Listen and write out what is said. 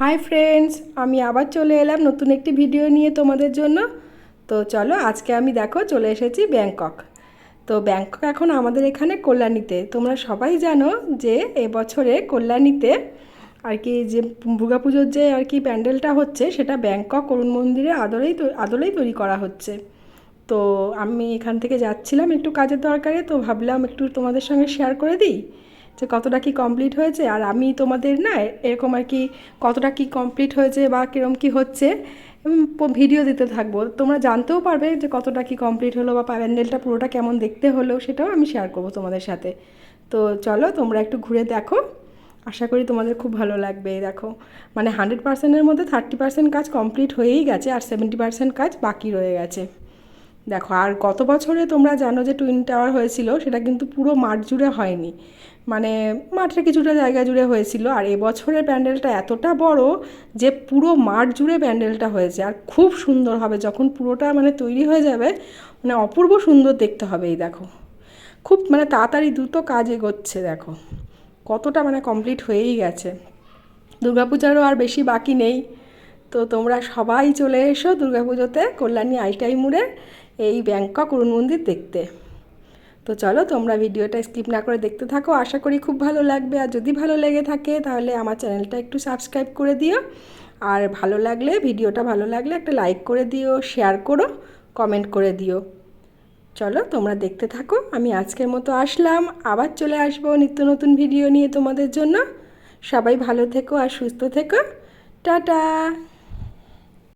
Hi friends, আমি আবার চলে এলাম নতুন একটি ভিডিও নিয়ে তোমাদের জন্য। তো চলো আজকে আমি দেখো চলে এসেছি ব্যাংকক। তো ব্যাংকক এখন আমাদের এখানে কল্যাণীতে। তোমরা সবাই জানো যে এবছরে কল্যাণীতে আর কি যে দুর্গা পুজোর যে আর কি প্যান্ডেলটা হচ্ছে, সেটা ব্যাংকক অরুণ মন্দিরের আদলেই আদলেই তৈরি করা হচ্ছে। তো আমি এখান থেকে যাচ্ছিলাম একটু কাজের দরকারে, তো ভাবলাম একটু তোমাদের সঙ্গে শেয়ার করে দিই। যে কতটা কি কমপ্লিট হয়েছে আর আমি তোমাদের না এরকম আর কি কতটা কি কমপ্লিট হয়েছে বা কীরকম কি হচ্ছে ভিডিও দিতে থাকব। তোমরা জানতেও পারবে যে কতটা কি কমপ্লিট হলো বা প্যান্ডেলটা পুরোটা কেমন দেখতে হলো সেটাও আমি শেয়ার করব তোমাদের সাথে। তো চলো তোমরা একটু ঘুরে দেখো। আশা করি তোমাদের খুব ভালো লাগবে, দেখো। মানে হান্ড্রেড পার্সেন্টের মধ্যে থার্টি পার্সেন্ট কাজ কমপ্লিট হয়েই গেছে আর সেভেন্টি পার্সেন্ট কাজ বাকি রয়ে গেছে। দেখো, আর গত বছরে তোমরা জানো যে টুইন টাওয়ার হয়েছিল, সেটা কিন্তু পুরো মাঠ জুড়ে হয়নি। মানে মাঠের কিছুটা জায়গা জুড়ে হয়েছিল, আর এবছরের প্যান্ডেলটা এতটা বড় যে পুরো মাঠ জুড়ে প্যান্ডেলটা হয়েছে। আর খুব সুন্দর হবে, যখন পুরোটা মানে তৈরি হয়ে যাবে মানে অপূর্ব সুন্দর দেখতে হবে এই দেখো। খুব মানে তাড়াতাড়ি দ্রুত কাজ এগোচ্ছে দেখো। কতটা মানে কমপ্লিট হয়েই গেছে। দুর্গাপূজারও আর বেশি বাকি নেই। তো তোমরা সবাই চলে এসো দুর্গাপুজোতে কল্যাণী আইটাই মুড়ে, এই ব্যাংকক অরুণ মন্দির দেখতে। তো চলো তোমরা ভিডিওটা স্কিপ না করে দেখতে থাকো, আশা করি খুব ভালো লাগবে। আর যদি ভালো লেগে থাকে তাহলে আমার চ্যানেলটা একটু সাবস্ক্রাইব করে দিও। আর ভালো লাগলে, ভিডিওটা ভালো লাগলে একটা লাইক করে দিও, শেয়ার করো, কমেন্ট করে দিও। চলো তোমরা দেখতে থাকো, আমি আজকের মতো আসলাম। আবার চলে আসব নিত্য নতুন ভিডিও নিয়ে তোমাদের জন্য। সবাই ভালো থেকো আর সুস্থ থেকো। টাটা!